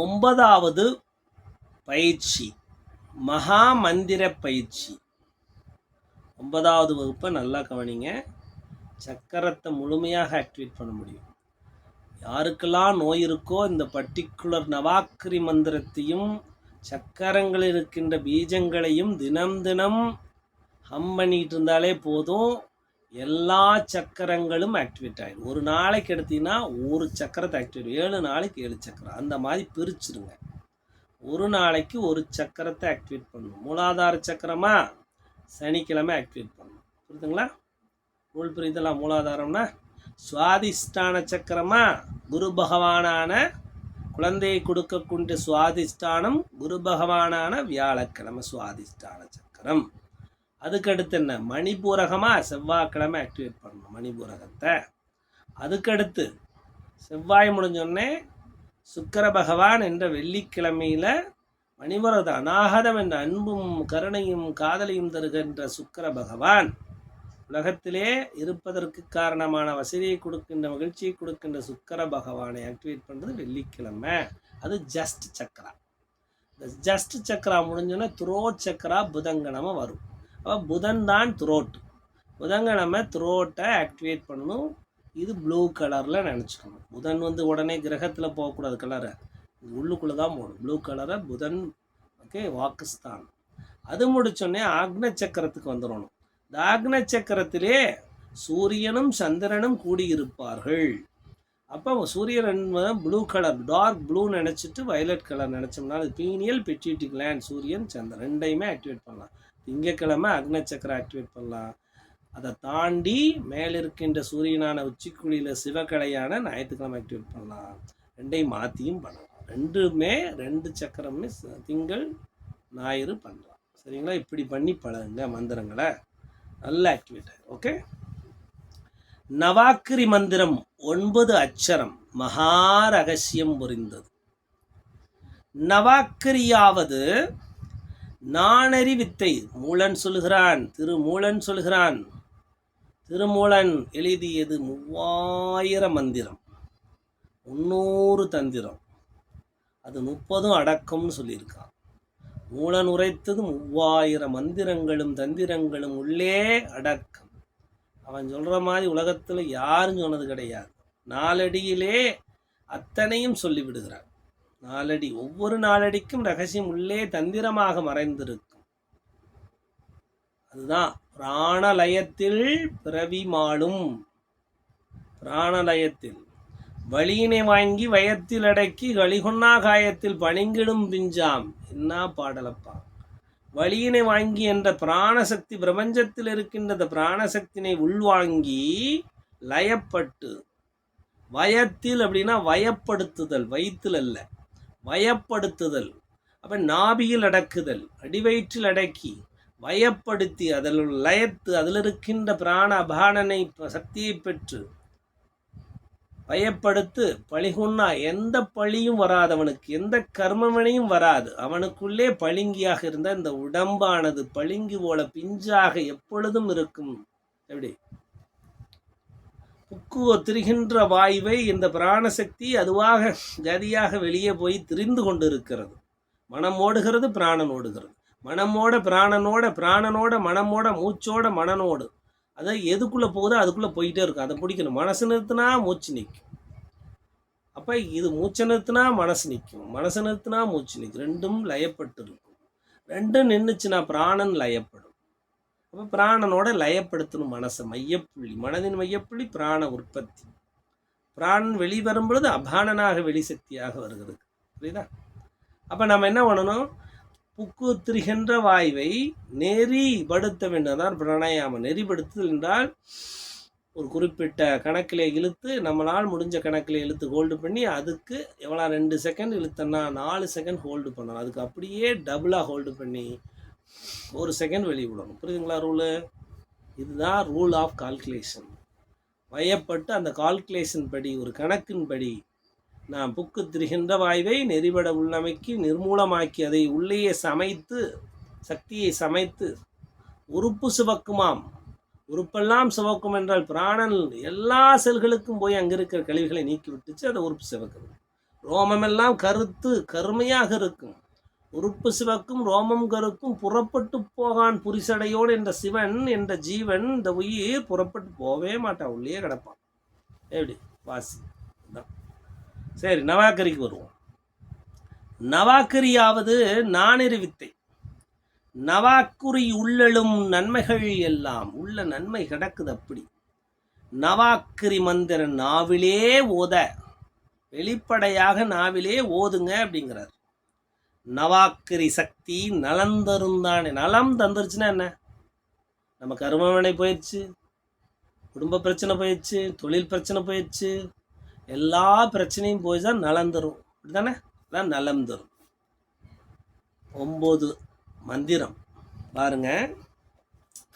ஒன்பதாவது பயிற்சி. மகா மந்திர பயிற்சி. ஒன்பதாவது வகுப்பை நல்லா கவனிங்க. சக்கரத்தை முழுமையாக ஆக்டிவேட் பண்ண முடியும். யாருக்கெல்லாம் நோய் இருக்கோ இந்த பர்டிகுலர் நவாக்கிரி மந்திரத்தையும் சக்கரங்கள் இருக்கின்ற பீஜங்களையும் தினம் தினம் ஹம் பண்ணிக்கிட்டு இருந்தாலே போதும். எல்லா சக்கரங்களும் ஆக்டிவேட் ஆகிடும் ஒரு நாளைக்கு எடுத்தீங்கன்னா ஒரு சக்கரத்தை ஆக்டிவேட் ஏழு நாளைக்கு ஏழு சக்கரம். அந்த மாதிரி பிரிச்சுருங்க. ஒரு நாளைக்கு ஒரு சக்கரத்தை ஆக்டிவேட் பண்ணணும். மூலாதார சக்கரமா சனிக்கிழமை ஆக்டிவேட் பண்ணணும். புரியுதுங்களா? ரூல் புரியுதெல்லாம் மூலாதாரம்னா சுவாதிஷ்டான சக்கரமா குரு பகவானான குழந்தையை கொடுக்கக்கூடிய சுவாதிஷ்டானம் குரு பகவானான வியாழக்கிழமை சுவாதிஷ்டான சக்கரம். அதுக்கடுத்து என்ன? மணிபூரகமாக செவ்வாய்க்கிழமை ஆக்டிவேட் பண்ணணும் மணிபூரகத்தை அதுக்கடுத்து செவ்வாய் முடிஞ்சோடனே சுக்கர பகவான் என்ற வெள்ளிக்கிழமையில மணிபுரத அநாகதம் என்ற அன்பும் கருணையும் காதலையும் தருகின்ற சுக்கர பகவான் உலகத்திலே இருப்பதற்கு காரணமான வசதியை கொடுக்கின்ற மகிழ்ச்சியை கொடுக்கின்ற சுக்கர பகவானை ஆக்டிவேட் பண்ணுறது வெள்ளிக்கிழமை. அது ஜஸ்ட் சக்கரா. இந்த ஜஸ்ட் சக்கரா முடிஞ்சோன்னே துரோ சக்கரா புதங்கணமாக வரும். அப்போ புதன் தான் த்ரோட் புதன்கிழமை த்ரோட்டை ஆக்டிவேட் பண்ணணும். இது ப்ளூ கலரில் நினச்சிக்கணும். புதன் வந்து உடனே கிரகத்தில் போகக்கூடாது கலரை உள்ளுக்குள்ளே தான் போகணும். ப்ளூ கலரை புதன் ஓகே வாக்குஸ்தான் அது முடிச்சோடனே ஆக்ன சக்கரத்துக்கு வந்துடணும். இந்த ஆக்ன சக்கரத்திலே சூரியனும் சந்திரனும் கூடியிருப்பார்கள். அப்போ சூரியன் ப்ளூ கலர் டார்க் ப்ளூ நினச்சிட்டு வயலட் கலர் நினச்சோம்னா அது பீனியல் பெட்யூட்டி கிளாண்ட் சூரியன் சந்திரன் ரெண்டையுமே ஆக்டிவேட் பண்ணலாம். திங்கக்கிழமை அக்ன சக்கரம் ஆக்டிவேட் பண்ணலாம். அதை தாண்டி மேலிருக்கின்ற சூரியனான உச்சிக்குழியில் சிவக்கலையான ஞாயிற்றுக்கிழமை ஆக்டிவேட் பண்ணலாம். ரெண்டையும் மாற்றியும் பண்ணலாம். ரெண்டுமே ரெண்டு சக்கரமே திங்கள் ஞாயிறு பண்ணலாம். சரிங்களா? இப்படி பண்ணி பழகுங்க மந்திரங்களை. நல்ல ஆக்டிவேட் ஓகே நவாக்கிரி மந்திரம் ஒன்பது அச்சரம். மகா ரகசியம் புரிந்தது. நவாக்கிரியாவது நாணறி வித்தை மூலன் சொல்கிறான் திருமூலன் சொல்கிறான் திருமூலன் எழுதியது மூவாயிரம் மந்திரம். முன்னூறு தந்திரம். அது முப்பதும் அடக்கம்னு சொல்லியிருக்கான். மூலன் உரைத்தது மூவாயிரம் மந்திரங்களும் தந்திரங்களும் உள்ளே அடக்கம். அவன் சொல்கிற மாதிரி உலகத்தில் யாரும் சொன்னது கிடையாது. நாலடியிலே அத்தனையும் சொல்லிவிடுகிறான். நாலடி. ஒவ்வொரு நாலடிக்கும் ரகசியம் உள்ளே தந்திரமாக மறைந்திருக்கும். அதுதான் பிராணலயத்தில் பிறவி மாளும். பிராணலயத்தில். வலியினை வாங்கி வயத்தில் அடக்கி களிகொன்னா காயத்தில் பணிங்கிடும் பிஞ்சாம். என்ன பாடலப்பா. வலியினை வாங்கி என்ற பிராணசக்தி பிரபஞ்சத்தில் இருக்கின்ற பிராணசக்தினை உள்வாங்கி லயப்பட்டு. வயத்தில் அப்படின்னா வயப்படுத்துதல் வயிற்றில் அல்ல. வயப்படுத்துதல். அப்ப நாபியில் அடக்குதல் அடிவயிற்றில் அடக்கி வயப்படுத்தி அதில் லயத்து அதில் இருக்கின்ற பிராண அபானனை சக்தியை பெற்று பயப்படுத்து பழிகுன்னா எந்த பழியும் வராதவனுக்கு எந்த கர்மவினையும் வராது. அவனுக்குள்ளே பளிங்கியாக இருந்த இந்த உடம்பானது பளிங்கு போல பிஞ்சாக எப்பொழுதும் இருக்கும். எப்படி? உக்குவோ திரிகின்ற வாயுவை இந்த பிராணசக்தி அதுவாக கதியாக வெளியே போய் திரிந்து கொண்டு இருக்கிறது மனம் ஓடுகிறது பிராணன் ஓடுகிறது மனமோட பிராணனோட பிராணனோட மனமோட மூச்சோட மனனோடு அதை எதுக்குள்ளே போகுதோ அதுக்குள்ளே போயிட்டே இருக்கும். அதை பிடிக்கணும். மனசு நிறுத்தினா மூச்சு நிற்கும். அப்போ இது மூச்சை நிறுத்தினா மனசு நிற்கும். மனசு நிறுத்தினா மூச்சு நிற்கும். ரெண்டும் லயப்பட்டு இருக்கும். ரெண்டும் நின்றுச்சுன்னா பிராணன் லயப்படும். அப்போ பிராணனோட லயப்படுத்தணும் மனசை. மையப்புள்ளி. மனதின் மையப்புள்ளி பிராண உற்பத்தி. பிராணன் வெளிவரும் பொழுது அபானனாக வெளிசக்தியாக வருகிறது. புரியுதா? அப்போ நம்ம என்ன பண்ணணும்? புக்கு திரிகின்ற வாயுவை நெறிப்படுத்த வேண்டும். அதான் பிராணாயாமம். நெறிப்படுத்துதல் என்றால் ஒரு குறிப்பிட்ட கணக்கில் இழுத்து நம்மளால் முடிஞ்ச கணக்கில் இழுத்து ஹோல்டு பண்ணி அதுக்கு எவ்வளோ ரெண்டு செகண்ட் இழுத்தோன்னா நாலு செகண்ட் ஹோல்டு பண்ணணும். அதுக்கு அப்படியே டபுளாக ஹோல்டு பண்ணி ஒரு செகண்ட் வெளியே விடணும். புரியுதுங்களா ரூலு இதுதான் ரூல் ஆஃப் கால்குலேஷன் வயப்பட்டு அந்த கால்குலேஷன் படி ஒரு கணக்கின் படி நாம் புக்கு திரிகின்ற வாயுவை நெறிபட உள்ளமைக்கு நிர்மூலமாக்கி அதை உள்ளேயே சமைத்து சக்தியை சமைத்து உறுப்பு சிவக்குமாம் உறுப்பெல்லாம் சிவக்கும் என்றால் பிராணன் எல்லா செல்களுக்கும் போய் அங்கே இருக்கிற கழிவுகளை நீக்கி விட்டுச்சு அதை உறுப்பு சிவக்குது ரோமமெல்லாம் கருத்து கருமையாக இருக்கும். உறுப்பு சிவக்கும் ரோமம் கருக்கும் புறப்பட்டு போகான் புரிசடையோடு என்ற சிவன் என்ற ஜீவன் இந்த உயிர் புறப்பட்டு போகவே மாட்டான் உள்ளே கிடப்பான். எப்படி? வாசி. சரி நவாக்கரிக்கு வருவோம். நவாக்கரியாவது நானிரு வித்தை நவாக்குறி உள்ளெழும் நன்மைகள் எல்லாம் உள்ள நன்மை கிடக்குது அப்படி. நவாக்கிரி மந்திர நாவிலே ஓத. வெளிப்படையாக நாவிலே ஓதுங்க அப்படிங்கிறார். நவாக்கிரி சக்தி நலம் தருந்தானே நலம் தந்துருச்சுன்னா என்ன? நம்ம கருமவினை போயிடுச்சு குடும்ப பிரச்சனை போயிடுச்சு தொழில் பிரச்சனை போயிடுச்சு. எல்லா பிரச்சனையும் போய் தான் நலம் தரும். அப்படிதானே அதான் நலம் தரும். ஒம்பது மந்திரம். பாருங்க.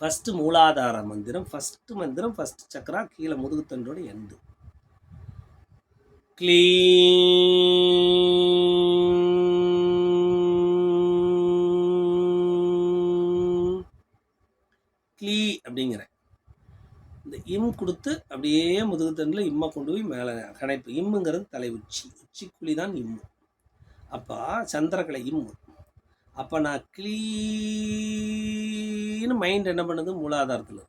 ஃபஸ்ட்டு மூலாதார மந்திரம் ஃபஸ்ட்டு மந்திரம் ஃபஸ்ட்டு சக்கரா கீழே முதுகுத்தண்டோட எண்டு க்ளீ க்ளீ அப்படிங்கிறேன். இந்த இம் கொடுத்து அப்படியே முதுகுத்தண்டில் இம்மை கொண்டு போய் மேலே கணைப்பு. இம்முங்கிறது தலை உச்சி உச்சிக்குழி தான் இம்மு அப்போ சந்திரக்கலை இம்மு அப்போ நான் க்ளீன்னு மைண்ட் என்ன பண்ணுது? மூலாதாரத்தில்.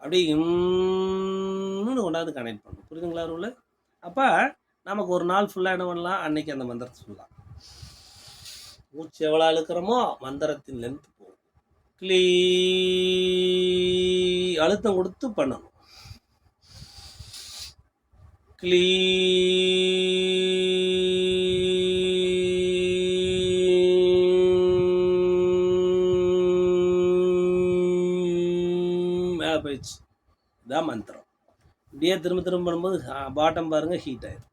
அப்படியே இம்னு கொண்டாந்து கனெக்ட் பண்ணும். புரியுதுங்களா ரூல்? அப்போ நமக்கு ஒரு நாள் ஃபுல்லாக என்ன பண்ணலாம்? அன்னைக்கு அந்த மந்திரத்தை சொல்லலாம். மூச்சு எவ்வளோ அழுக்கிறோமோ மந்திரத்தின் லென்த் க்ளீ அழுத்தம் கொடுத்து பண்ணணும். க்ளீ மேலே போயிடுச்சு இதான் மந்திரம். இப்படியே திரும்ப திரும்ப பண்ணும்போது பாட்டம் பாருங்க ஹீட் ஆயிடும்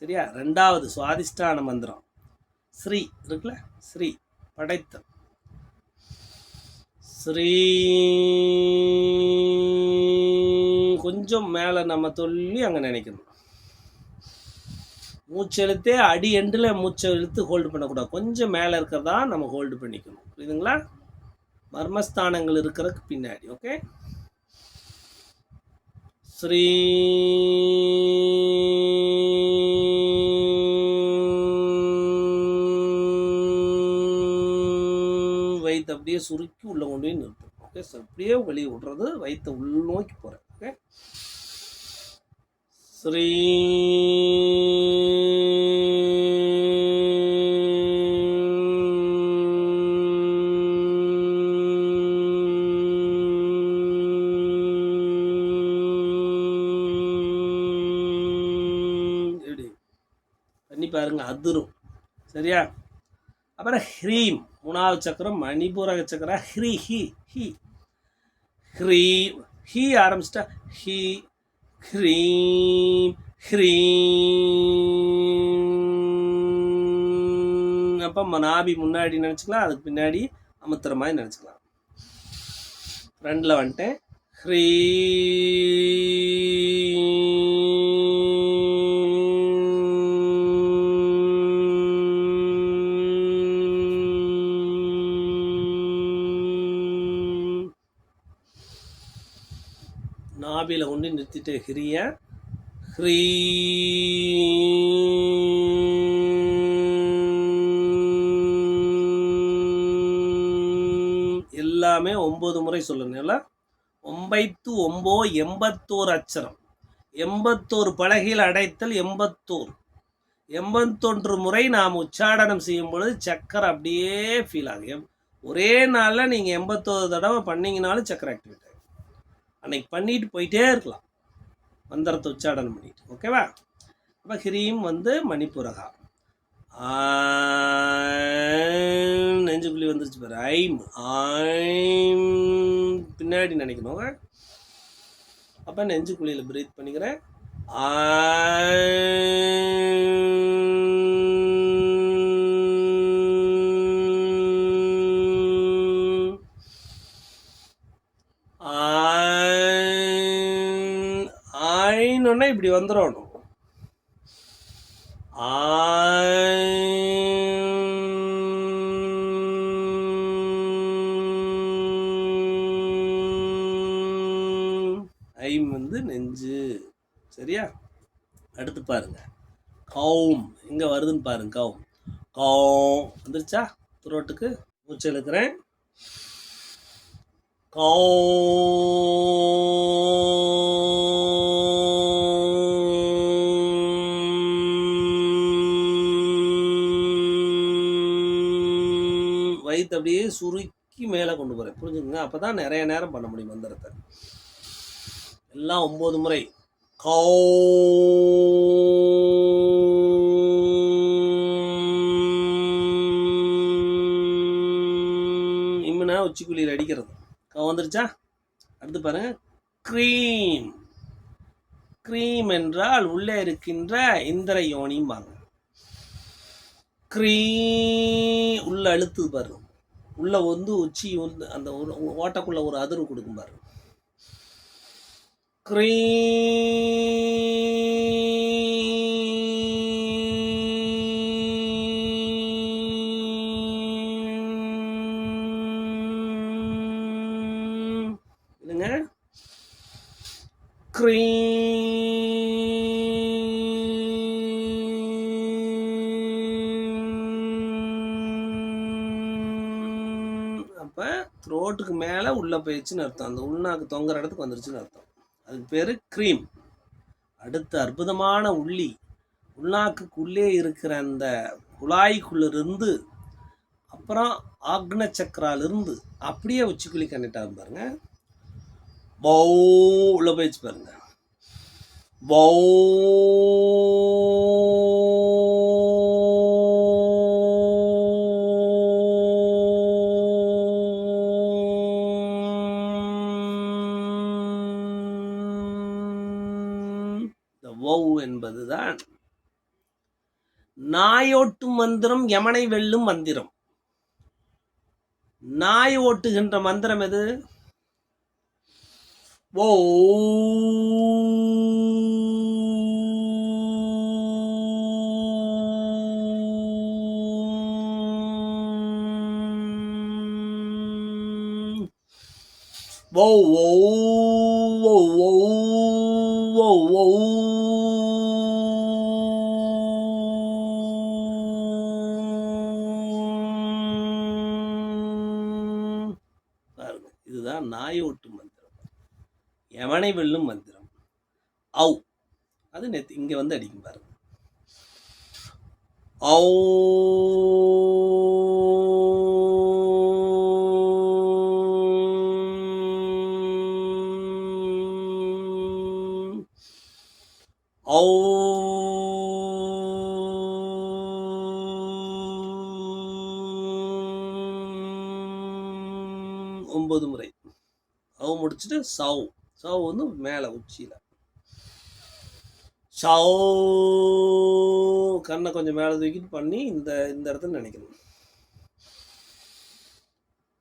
சரியா? ரெண்டாவது சுவாதிஷ்டான மந்திரம். ஸ்ரீ இருக்குல்ல? ஸ்ரீ. படைத்தல். ஸ்ரீ கொஞ்சம் மேலே நம்ம சொல்லி அங்கே நினைக்கணும். மூச்செழுத்தே அடி எண்டில் மூச்சை இழுத்து ஹோல்டு பண்ணக்கூடாது. கொஞ்சம் மேலே இருக்கிறதா நம்ம ஹோல்டு பண்ணிக்கணும். புரியுதுங்களா? மர்மஸ்தானங்கள் இருக்கிறதுக்கு பின்னாடி ஓகே ஸ்ரீ அப்படியே சுருக்கி உள்ளே கொண்டு போய் நிறுத்தும். ஓகே ஸோ அப்படியே வெளியே விடுறது வயிற்றை உள்நோக்கி போகிறேன் ஓகே ஸ்ரீ பண்ணி பாருங்க அதிரும். சரியா? அப்புறம் ஹ்ரீம் மூணாவது சக்கரம் மணிபூரக சக்கரம் ஹ்ரீ ஹி ஹி. ஹ்ரீ ஹி ஆரம்பிச்சிட்டா ஹி. ஹ்ரீம் ஹ்ரீம். அப்போ நாபி முன்னாடி நினச்சிக்கலாம் அதுக்கு பின்னாடி அமுத்துற மாதிரி நினச்சிக்கலாம். ஃப்ரெண்டில் வந்துட்டேன். ஹ்ரீ நாபியில் ஹிரிய ஹ்ரீ எல்லாமே ஒம்பது முறை சொல்லணும்ல ஒம்பைத்து ஒம்போ எண்பத்தோரு அச்சரம். எண்பத்தோரு பலகையில் அடைத்தல் எண்பத்தோரு. எண்பத்தொன்று முறை நாம் உச்சாடனம் செய்யும் பொழுது சக்கரை அப்படியே ஃபீல் ஆகும் ஒரே நாளில் நீங்கள் எண்பத்தோரு தடவை பண்ணிங்கனாலும் சக்கரை ஆக்டிவேட் ஆகும் அன்னைக்கு பண்ணிட்டு போயிட்டே இருக்கலாம். மந்திரத்தை உச்சாடனம் பண்ணிட்டு. ஓகேவா அப்போ ஹிரீம் வந்து மணிப்புரகா. ஆம், நெஞ்சுக்குழி வந்துருச்சு பாரு. ஐம் ஐம் பின்னாடி நினைக்கணும். அப்போ நெஞ்சுக்குழியில் ப்ரீத் பண்ணிக்கிறேன். ஆ இப்படி வந்துடணும். ஐம் வந்து நெஞ்சு. சரியா? அடுத்து பாருங்க. கௌம் எங்கே வருதுன்னு பாருங்க கௌம் கௌம் வந்துருச்சா? த்ரோட்டுக்கு மூச்சு இழுக்கிறேன். கௌம் வயிற்று அப்படியே சுருக்கி மேலே கொண்டு போகிறேன் புரிஞ்சுக்கோங்க அப்போ தான் நிறைய நேரம் பண்ண முடியும் மந்திரத்தை. எல்லாம் ஒம்பது முறை. கௌம் இம்முனா உச்சிக்குழியில் அடிக்கிறது. கவ் வந்துருச்சா? அடுத்து பாருங்க. க்ரீம். க்ரீம் என்றால் உள்ளே இருக்கின்ற இந்திர யோனிம்பாங்க. க்ரீ உள்ள அழுத்து பாருங்க. உள்ளே வந்து உச்சி வந்து அந்த ஓட்டக்குள்ளே ஒரு அதிர்வு கொடுக்கும் பாருங்க ஓட்டுக்கு மேலே உள்ளே போயிடுச்சுன்னு அர்த்தம். அந்த உள்நாக்கு தொங்குற இடத்துக்கு வந்துருச்சுன்னு அர்த்தம். அதுக்கு பேர் க்ரீம். அடுத்து அற்புதமான உள்ளி. உள்நாக்குக்குள்ளே இருக்கிற அந்த குழாய்க்குள்ளிருந்து அப்புறம் ஆக்ன சக்கராலிருந்து அப்படியே உச்சிக்குழி கண்டிட்டாங்க பாருங்க. பௌ உள்ள போயிடுச்சு பாருங்க. பௌ மந்திரம் யமனை வெல்லும் மந்திரம் நாய் ஓட்டுகின்ற மந்திரம் எது ஓ ஓ ஓ ஓ ஓ ஓ ஓ எவனை வெல்லும் மந்திரம்? ஔ. அது நெத் இங்கே வந்து அடிக்கும் பாருங்க ஔ. ஔ. ஒன்பது முறை அவ முடிச்சுட்டு சவு சவ் வந்து மேலே உச்சியில். சவ் கண்ணை கொஞ்சம் மேலே தூக்கிட்டு பண்ணி இந்த இந்த இடத்துல நினைக்கணும்.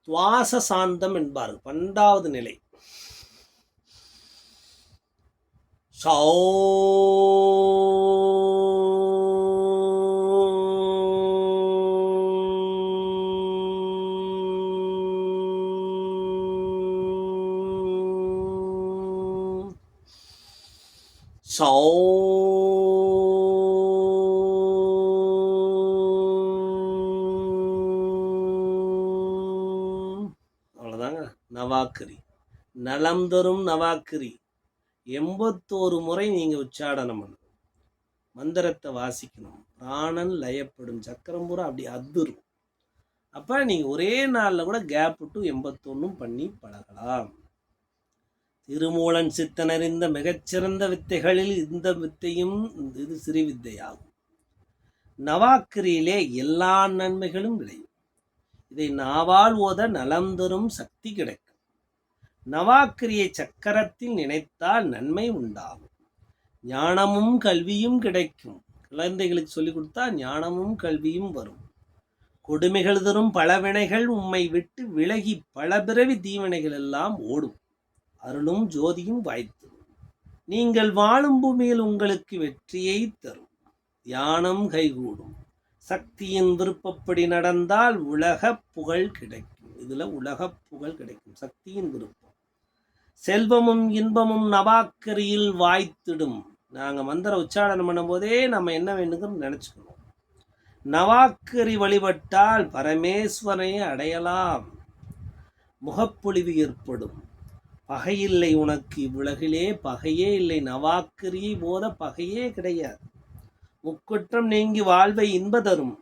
துவாச சாந்தம் என்பார்கள் பன்னெண்டாவது நிலை. சௌ அவ்வளோதாங்க நவாக்கரி. நலம் தரும் நவாக்கரி. எண்பத்தோரு முறை நீங்கள் உச்சாடனம் பண்ணணும். மந்திரத்தை வாசிக்கணும். பிராணன் லயப்படும். சக்கரம் பூரா அப்படி அதிரும். அப்போ நீங்கள் ஒரே நாளில் கூட கேப் விட்டு எண்பத்தொன்னும் பண்ணி பழகலாம். திருமூலன் சித்தனறிந்த மிகச்சிறந்த வித்தைகளில் இந்த வித்தையும் இது சிறு வித்தையாகும். நவாக்கிரியிலே எல்லா நன்மைகளும் விளையும். இதை நாவால் ஓத நலம் தரும் சக்தி கிடைக்கும். நவாக்கிரியை சக்கரத்தில் நினைத்தால் நன்மை உண்டாகும். ஞானமும் கல்வியும் கிடைக்கும். குழந்தைகளுக்கு சொல்லிக் கொடுத்தா ஞானமும் கல்வியும் வரும். கொடுமைகள் தரும் பலவினைகள் உம்மை விட்டு விலகி பல பிறவி தீவினைகள் எல்லாம் ஓடும். அருளும் ஜோதியும் வாய்த்து நீங்கள் வாழும் பூமியில் உங்களுக்கு வெற்றியை தரும். தியானம் கைகூடும். சக்தியின் விருப்பப்படி நடந்தால் உலக புகழ் கிடைக்கும். இதுல உலக புகழ் கிடைக்கும். சக்தியின் விருப்பம். செல்வமும் இன்பமும் நவாக்கரியில் வாய்த்திடும். நாங்கள் மந்திர உச்சாரணம் பண்ணும்போதே நம்ம என்ன வேண்டுங்கிறது நினச்சிக்கணும். நவாக்கரி வழிபட்டால் பரமேஸ்வரனை அடையலாம். முகப்பொழிவு ஏற்படும். பகையில்லை உனக்கு இவ்வுலகிலே பகையே இல்லை. நவாக்கரியை போத பகையே கிடையாது. முக்குற்றம் நீங்கி வாழ்வை இன்ப தரும்.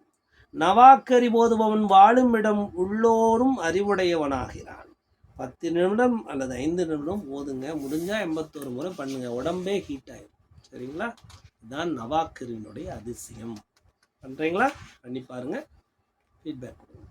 நவாக்கரி போதுபவன் வாழும் இடம் உள்ளோரும் அறிவுடையவனாகிறான். பத்து நிமிடம் அல்லது ஐந்து நிமிடம் ஓதுங்க முடிஞ்சா எண்பத்தோரு முறை பண்ணுங்க. உடம்பே ஹீட் ஆயிடும் சரிங்களா? இதுதான் நவாக்கரினுடைய அதிசயம். பண்ணுறீங்களா பண்ணி பாருங்க. ஃபீட்பேக் கொடுங்க.